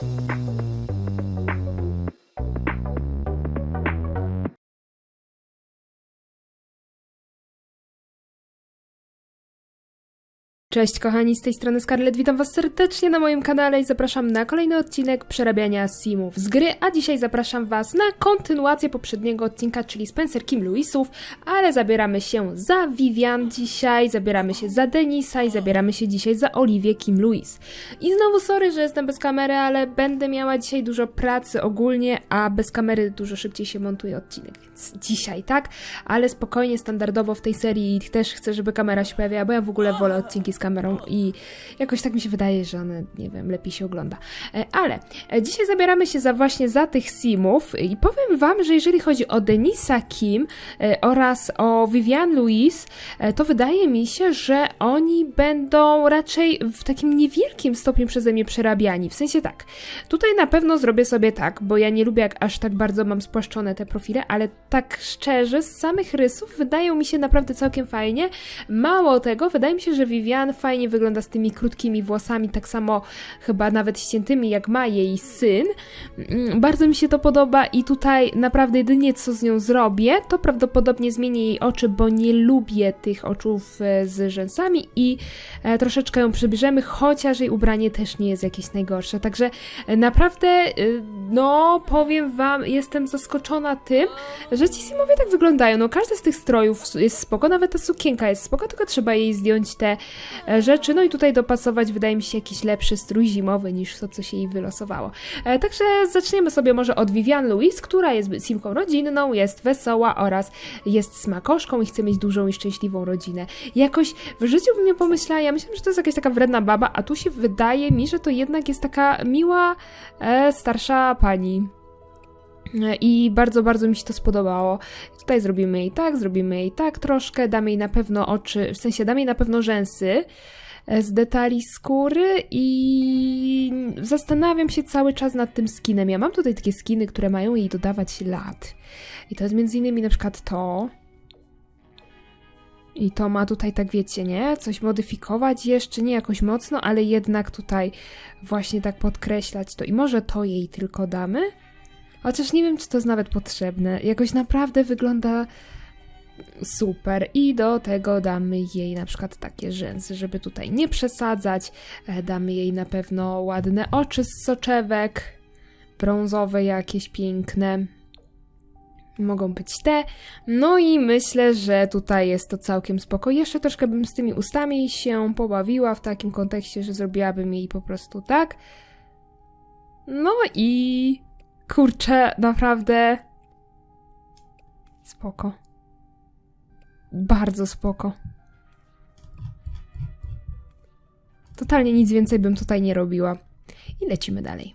あっ! Cześć kochani, z tej strony Scarlett, witam was serdecznie na moim kanale i zapraszam na kolejny odcinek przerabiania simów z gry, a dzisiaj zapraszam was na kontynuację poprzedniego odcinka, czyli Spencer Kim Louisów, ale zabieramy się za Vivian dzisiaj, zabieramy się za Denisa i zabieramy się dzisiaj za Oliwię Kim Louis. I znowu sorry, że jestem bez kamery, ale będę miała dzisiaj dużo pracy ogólnie, a bez kamery dużo szybciej się montuje odcinek, więc dzisiaj tak, ale spokojnie, standardowo w tej serii też chcę, żeby kamera się pojawiała, bo ja w ogóle wolę odcinki z kamerą i jakoś tak mi się wydaje, że one, nie wiem, lepiej się ogląda. E, Ale e, dzisiaj zabieramy się za właśnie za tych simów i powiem wam, że jeżeli chodzi o Denisa Kim e, oraz o Vivian Louis, to wydaje mi się, że oni będą raczej w takim niewielkim stopniu przeze mnie przerabiani. W sensie tak, tutaj na pewno zrobię sobie tak, bo ja nie lubię jak aż tak bardzo mam spłaszczone te profile, ale tak szczerze, z samych rysów wydają mi się naprawdę całkiem fajnie. Mało tego, wydaje mi się, że Vivian fajnie wygląda z tymi krótkimi włosami, tak samo chyba nawet ściętymi jak ma jej syn. Mm, Bardzo mi się to podoba i tutaj naprawdę jedynie co z nią zrobię, to prawdopodobnie zmienię jej oczy, bo nie lubię tych oczów e, z rzęsami i e, troszeczkę ją przybierzemy, chociaż jej ubranie też nie jest jakieś najgorsze. Także e, naprawdę, no powiem wam, jestem zaskoczona tym, że ci simowie tak wyglądają. No każdy z tych strojów jest spoko, nawet ta sukienka jest spoko, tylko trzeba jej zdjąć te rzeczy, no i tutaj dopasować wydaje mi się jakiś lepszy strój zimowy niż to, co się jej wylosowało. E, Także zaczniemy sobie może od Vivian Louis, która jest simką rodzinną, jest wesoła oraz jest smakoszką i chce mieć dużą i szczęśliwą rodzinę. Jakoś w życiu bym nie pomyślała, ja myślałam, że to jest jakaś taka wredna baba, a tu się wydaje mi, że to jednak jest taka miła, e, starsza pani. I bardzo, bardzo mi się to spodobało. Tutaj zrobimy jej tak, zrobimy jej tak troszkę, damy jej na pewno oczy, w sensie damy jej na pewno rzęsy e, z detali skóry i zastanawiam się cały czas nad tym skinem. Ja mam tutaj takie skiny, które mają jej dodawać lat. I to jest między innymi na przykład to. I to ma tutaj, tak wiecie, nie? Coś modyfikować jeszcze, nie jakoś mocno, ale jednak tutaj właśnie tak podkreślać to. I może to jej tylko damy? Chociaż nie wiem, czy to jest nawet potrzebne. Jakoś naprawdę wygląda super. I do tego damy jej na przykład takie rzęsy, żeby tutaj nie przesadzać. E, Damy jej na pewno ładne oczy z soczewek. Brązowe jakieś piękne. Mogą być te. No i myślę, że tutaj jest to całkiem spoko. Jeszcze troszkę bym z tymi ustami się pobawiła w takim kontekście, że zrobiłabym jej po prostu tak. No i kurczę, naprawdę spoko. Bardzo spoko. Totalnie nic więcej bym tutaj nie robiła. I lecimy dalej.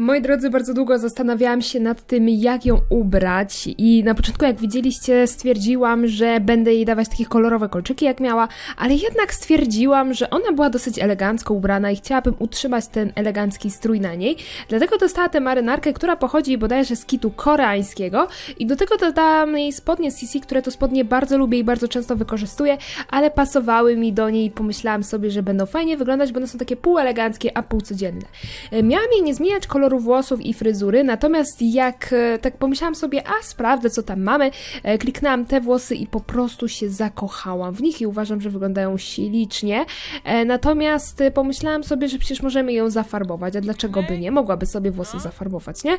Moi drodzy, bardzo długo zastanawiałam się nad tym, jak ją ubrać, i na początku, jak widzieliście, stwierdziłam, że będę jej dawać takie kolorowe kolczyki, jak miała, ale jednak stwierdziłam, że ona była dosyć elegancko ubrana i chciałabym utrzymać ten elegancki strój na niej. Dlatego dostała tę marynarkę, która pochodzi bodajże z kitu koreańskiego, i do tego dodałam jej spodnie CC, które to spodnie bardzo lubię i bardzo często wykorzystuję, ale pasowały mi do niej i pomyślałam sobie, że będą fajnie wyglądać, bo one są takie półeleganckie, a półcodzienne. E, Miałam jej nie zmieniać koloru włosów i fryzury, natomiast jak e, tak pomyślałam sobie, a sprawdzę co tam mamy, e, kliknęłam te włosy i po prostu się zakochałam w nich i uważam, że wyglądają ślicznie. E, Natomiast pomyślałam sobie, że przecież możemy ją zafarbować, a dlaczego by nie? Mogłaby sobie włosy zafarbować, nie?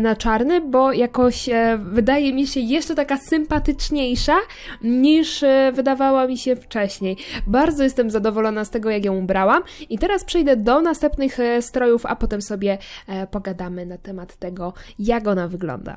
Na czarny, bo jakoś wydaje mi się jeszcze taka sympatyczniejsza niż wydawała mi się wcześniej. Bardzo jestem zadowolona z tego, jak ją ubrałam i teraz przejdę do następnych strojów, a potem sobie pogadamy na temat tego, jak ona wygląda.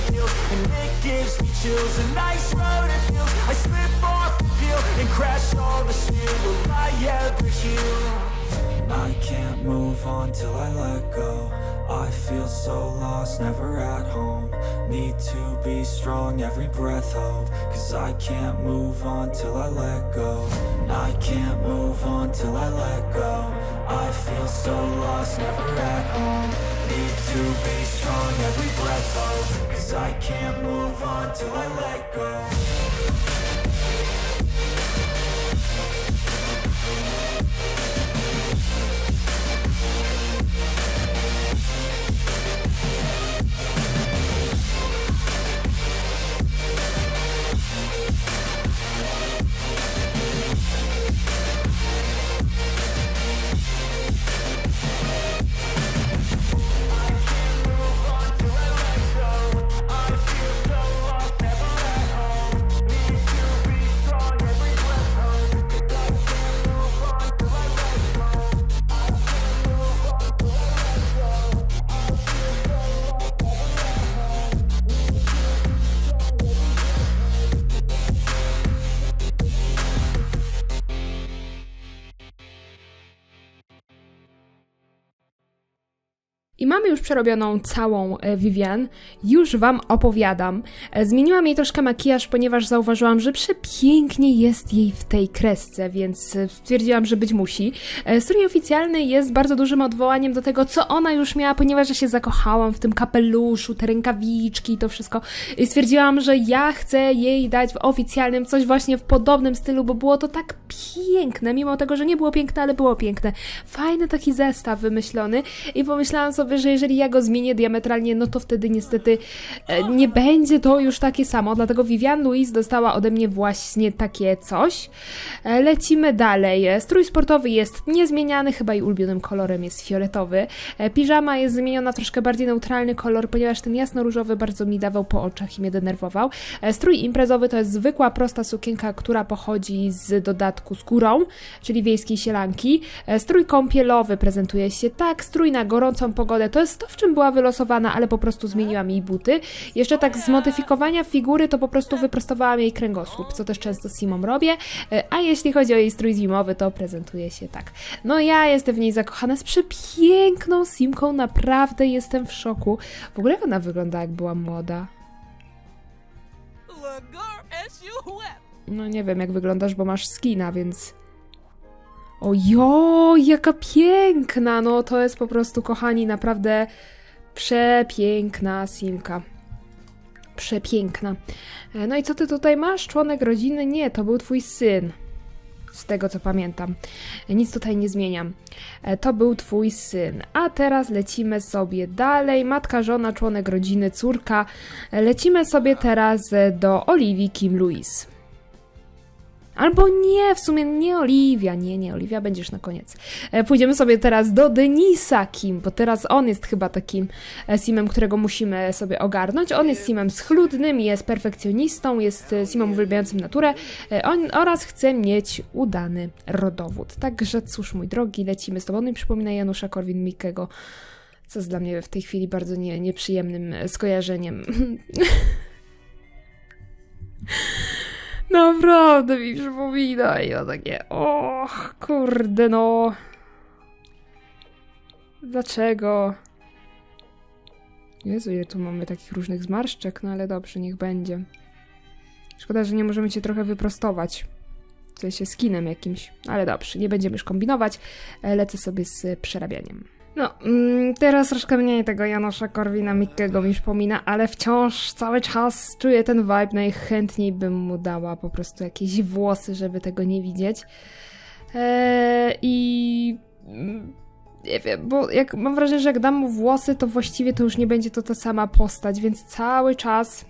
Drive it. And it gives me chills. A nice road it feels. I slip off the peel and crash all the steel. Will I ever heal? I can't move on till I let go. I feel so lost, never at home. Need to be strong, every breath hold. Cause I can't move on till I let go. I can't move on till I let go. I feel so lost, never at home. Need to be strong, every breath hold. Cause I can't move on till I let go. I mamy już przerobioną całą e, Vivian. Już Wam opowiadam. E, Zmieniłam jej troszkę makijaż, ponieważ zauważyłam, że przepięknie jest jej w tej kresce, więc e, stwierdziłam, że być musi. Strój oficjalny jest bardzo dużym odwołaniem do tego, co ona już miała, ponieważ ja się zakochałam w tym kapeluszu, te rękawiczki i to wszystko. I stwierdziłam, że ja chcę jej dać w oficjalnym coś właśnie w podobnym stylu, bo było to tak piękne, mimo tego, że nie było piękne, ale było piękne. Fajny taki zestaw wymyślony i pomyślałam sobie, sprawy, że jeżeli ja go zmienię diametralnie, no to wtedy niestety e, nie będzie to już takie samo, dlatego Vivian Louise dostała ode mnie właśnie takie coś. E, Lecimy dalej. E, Strój sportowy jest niezmieniany, chyba i ulubionym kolorem jest fioletowy. Piżama jest zmieniona troszkę bardziej neutralny kolor, ponieważ ten jasno-różowy bardzo mi dawał po oczach i mnie denerwował. Strój imprezowy to jest zwykła, prosta sukienka, która pochodzi z dodatku z górą, czyli wiejskiej sielanki. Strój kąpielowy prezentuje się tak, strój na gorącą pogodę to jest to, w czym była wylosowana, ale po prostu zmieniłam jej buty. Jeszcze tak z modyfikowania figury to po prostu wyprostowałam jej kręgosłup, co też często z Simą robię. E, A jeśli chodzi o jej strój zimowy, to prezentuje się tak. No ja jestem w niej zakochana z przepiękną Simką, naprawdę jestem w szoku. W ogóle jak ona wygląda jak była młoda. No nie wiem jak wyglądasz, bo masz skina, więc... Ojo, jaka piękna! No to jest po prostu, kochani, naprawdę przepiękna Simka. Przepiękna. E, No i co ty tutaj masz? Członek rodziny? Nie, to był twój syn. Z tego co pamiętam. E, Nic tutaj nie zmieniam. E, To był twój syn. A teraz lecimy sobie dalej. Matka, żona, członek rodziny, córka. Lecimy sobie teraz do Oliwii Kim Louise. Albo nie, w sumie nie Oliwia, nie, nie, Oliwia będziesz na koniec. E, Pójdziemy sobie teraz do Denisa Kim, bo teraz on jest chyba takim e, Simem, którego musimy sobie ogarnąć. On jest Simem schludnym, jest perfekcjonistą, jest e, Simem uwielbiającym naturę on, oraz chce mieć udany rodowód. Także cóż, mój drogi, lecimy z tobą. No i przypominaj Janusza Korwin-Mikkego, co jest dla mnie w tej chwili bardzo nie, nieprzyjemnym skojarzeniem. Naprawdę mi przypomina i ja takie, och, kurde no. Dlaczego? Jezu, ile tu mamy takich różnych zmarszczek, no ale dobrze, niech będzie. Szkoda, że nie możemy cię trochę wyprostować. W sensie skinem jakimś, ale dobrze, nie będziemy już kombinować. E, Lecę sobie z przerabianiem. No, mm, teraz troszkę mniej tego Janusza Korwina Mikkego mi przypomina, ale wciąż cały czas czuję ten vibe. Najchętniej bym mu dała po prostu jakieś włosy, żeby tego nie widzieć. Eee, I mm, nie wiem, bo jak mam wrażenie, że jak dam mu włosy, to właściwie to już nie będzie to ta sama postać, więc cały czas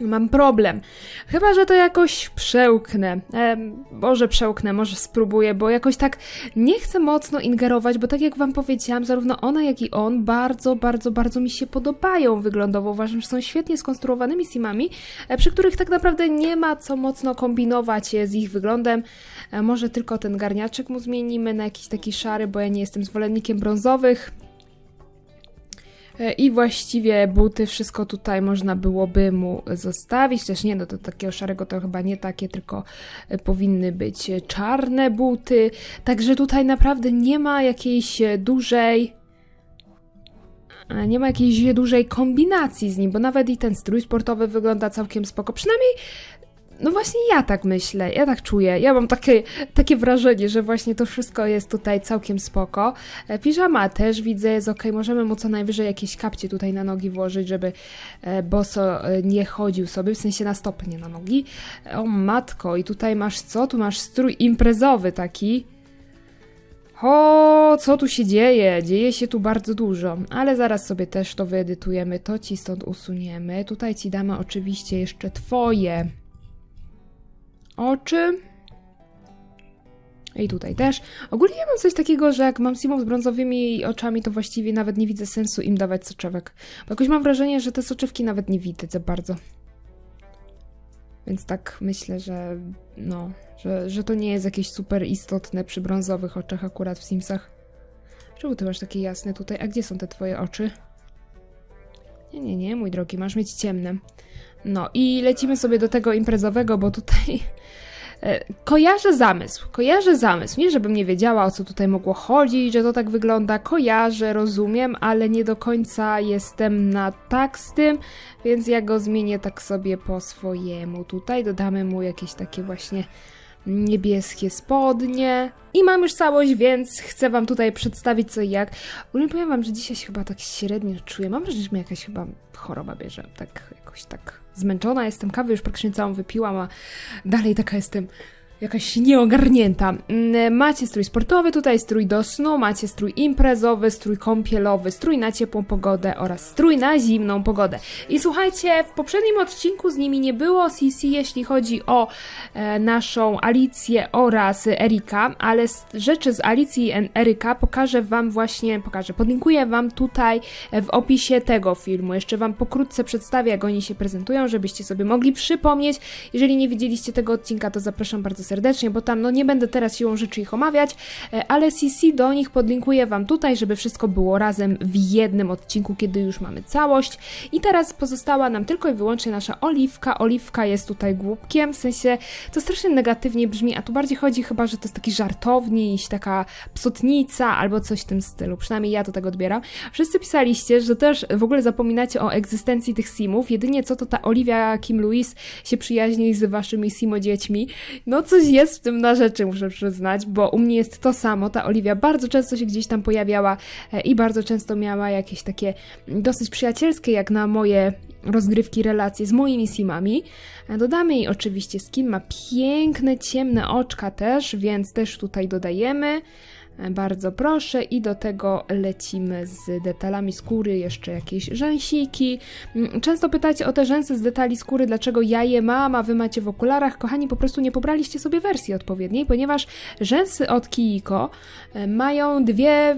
mam problem. Chyba, że to jakoś przełknę. E, może przełknę, może spróbuję, bo jakoś tak nie chcę mocno ingerować, bo tak jak wam powiedziałam, zarówno ona, jak i on bardzo, bardzo, bardzo mi się podobają wyglądowo. Uważam, że są świetnie skonstruowanymi simami, e, przy których tak naprawdę nie ma co mocno kombinować z ich wyglądem. E, może tylko ten garniaczek mu zmienimy na jakiś taki szary, bo ja nie jestem zwolennikiem brązowych. E, I właściwie buty, wszystko tutaj można byłoby mu zostawić. Też nie, no to takiego szarego to chyba nie takie, tylko e, powinny być e, czarne buty. Także tutaj naprawdę nie ma jakiejś dużej. Nie ma jakiejś dużej kombinacji z nim, bo nawet i ten strój sportowy wygląda całkiem spoko. Przynajmniej no właśnie ja tak myślę, ja tak czuję. Ja mam takie, takie wrażenie, że właśnie to wszystko jest tutaj całkiem spoko. E, Piżama też widzę, jest ok. Możemy mu co najwyżej jakieś kapcie tutaj na nogi włożyć, żeby e, boso e, nie chodził sobie, w sensie na stopy, nie na nogi. O matko, i tutaj masz co? Tu masz strój imprezowy taki. O, co tu się dzieje? Dzieje się tu bardzo dużo, ale zaraz sobie też to wyedytujemy, to ci stąd usuniemy. Tutaj ci damy oczywiście jeszcze twoje oczy. I tutaj też. Ogólnie ja mam coś takiego, że jak mam simów z brązowymi oczami, to właściwie nawet nie widzę sensu im dawać soczewek. Bo jakoś mam wrażenie, że te soczewki nawet nie widzę za bardzo. Więc tak myślę, że no, że, że to nie jest jakieś super istotne przy brązowych oczach akurat w Simsach. Czemu ty masz takie jasne tutaj? A gdzie są te twoje oczy? Nie, nie, nie, mój drogi, masz mieć ciemne. No i lecimy sobie do tego imprezowego, bo tutaj e, kojarzę zamysł. Kojarzę zamysł. Nie, żebym nie wiedziała, o co tutaj mogło chodzić, że to tak wygląda. Kojarzę, rozumiem, ale nie do końca jestem na tak z tym, więc ja go zmienię tak sobie po swojemu. Tutaj dodamy mu jakieś takie właśnie niebieskie spodnie. I mam już całość, więc chcę wam tutaj przedstawić co i jak. Ogólnie powiem wam, że dzisiaj się chyba tak średnio czuję. Mam wrażenie, że mnie jakaś chyba choroba bierze. Tak jakoś tak zmęczona jestem. Kawę już praktycznie całą wypiłam, a dalej taka jestem jakaś nieogarnięta. Mm, Macie strój sportowy, tutaj strój do snu, macie strój imprezowy, strój kąpielowy, strój na ciepłą pogodę oraz strój na zimną pogodę. I słuchajcie, w poprzednim odcinku z nimi nie było CC, jeśli chodzi o e, naszą Alicję oraz Erika, ale rzeczy z Alicji i Eryka pokażę Wam właśnie, pokażę, podlinkuję Wam tutaj e, w opisie tego filmu. Jeszcze Wam pokrótce przedstawię, jak oni się prezentują, żebyście sobie mogli przypomnieć. Jeżeli nie widzieliście tego odcinka, to zapraszam bardzo serdecznie, bo tam no nie będę teraz siłą rzeczy ich omawiać, e, ale CC do nich podlinkuję Wam tutaj, żeby wszystko było razem w jednym odcinku, kiedy już mamy całość. I teraz pozostała nam tylko i wyłącznie nasza Oliwka. Oliwka jest tutaj głupkiem, w sensie to strasznie negatywnie brzmi, a tu bardziej chodzi chyba, że to jest taki żartowniś, taka psotnica albo coś w tym stylu. Przynajmniej ja to tak odbieram. Wszyscy pisaliście, że też w ogóle zapominacie o egzystencji tych simów. Jedynie co to ta Olivia Kim Louise się przyjaźni z waszymi simo dziećmi. No coś jest w tym na rzeczy, muszę przyznać, bo u mnie jest to samo. Ta Olivia bardzo często się gdzieś tam pojawiała e, i bardzo często miała jakieś takie dosyć przyjacielskie, jak na moje rozgrywki, relacje z moimi simami. E, Dodamy jej oczywiście skin, ma piękne, ciemne oczka też, więc też tutaj dodajemy. Bardzo proszę i do tego lecimy z detalami skóry, jeszcze jakieś rzęsiki. Mm, Często pytacie o te rzęsy z detali skóry, dlaczego ja je mam, a wy macie w okularach. Kochani, po prostu nie pobraliście sobie wersji odpowiedniej, ponieważ rzęsy od Kijiko e, mają dwie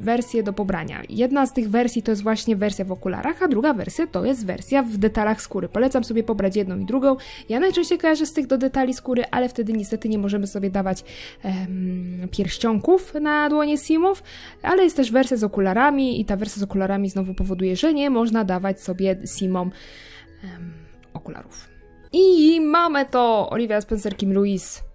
wersje do pobrania. Jedna z tych wersji to jest właśnie wersja w okularach, a druga wersja to jest wersja w detalach skóry. Polecam sobie pobrać jedną i drugą. Ja najczęściej kojarzę z tych do detali skóry, ale wtedy niestety nie możemy sobie dawać em, pierścionków na dłonie simów, ale jest też wersja z okularami i ta wersja z okularami znowu powoduje, że nie można dawać sobie simom em, okularów. I mamy to Olivia Spencer Kim Louise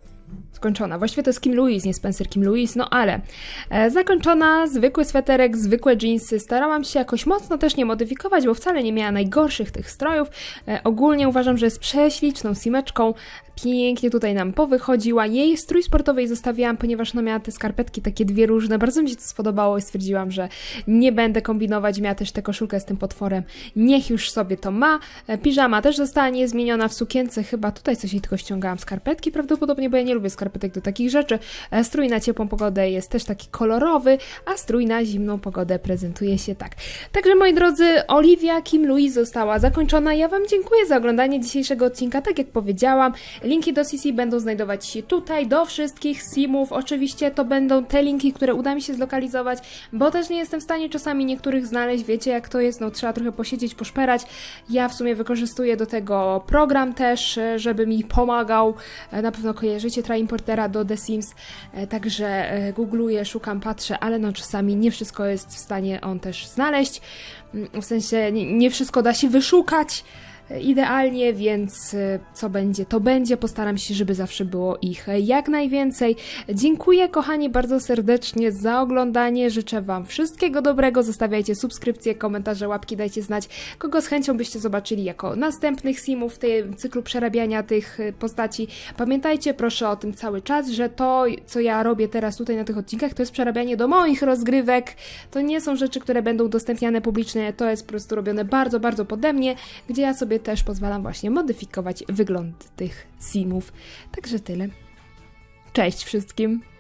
skończona. Właściwie to jest Kim Louise, nie Spencer Kim Louise, no ale e, zakończona, zwykły sweterek, zwykłe jeansy. Starałam się jakoś mocno też nie modyfikować, bo wcale nie miała najgorszych tych strojów. E, ogólnie uważam, że jest prześliczną simeczką. Pięknie tutaj nam powychodziła. Jej strój sportowy zostawiłam, ponieważ ona miała te skarpetki takie dwie różne. Bardzo mi się to spodobało i stwierdziłam, że nie będę kombinować. Miała też tę koszulkę z tym potworem. Niech już sobie to ma. E, Piżama też została niezmieniona w sukience. Chyba tutaj coś jej tylko ściągałam skarpetki prawdopodobnie, bo ja nie lubię skarpetek do takich rzeczy. E, Strój na ciepłą pogodę jest też taki kolorowy, a strój na zimną pogodę prezentuje się tak. Także moi drodzy, Olivia Kim Louise została zakończona. Ja Wam dziękuję za oglądanie dzisiejszego odcinka. Tak jak powiedziałam, linki do CC będą znajdować się tutaj, do wszystkich simów. Oczywiście to będą te linki, które uda mi się zlokalizować, bo też nie jestem w stanie czasami niektórych znaleźć. Wiecie jak to jest, no trzeba trochę posiedzieć, poszperać. Ja w sumie wykorzystuję do tego program też, e, żeby mi pomagał. E, Na pewno kojarzycie Traimportera do The Sims, e, także googluję, szukam, patrzę, ale no czasami nie wszystko jest w stanie on też znaleźć. Mm, W sensie nie, wszystko da się wyszukać idealnie, więc e, co będzie, to będzie. Postaram się, żeby zawsze było ich e, jak najwięcej. Dziękuję, kochani, bardzo serdecznie za oglądanie. Życzę Wam wszystkiego dobrego. Zostawiajcie subskrypcje, komentarze, łapki, dajcie znać, kogo z chęcią byście zobaczyli jako następnych simów w tym cyklu przerabiania tych e, postaci. Pamiętajcie proszę o tym cały czas, że to, co ja robię teraz tutaj na tych odcinkach, to jest przerabianie do moich rozgrywek. To nie są rzeczy, które będą udostępniane publicznie, to jest po prostu robione bardzo, bardzo pode mnie, gdzie ja sobie też pozwalam właśnie modyfikować wygląd tych simów. Także tyle. Cześć wszystkim!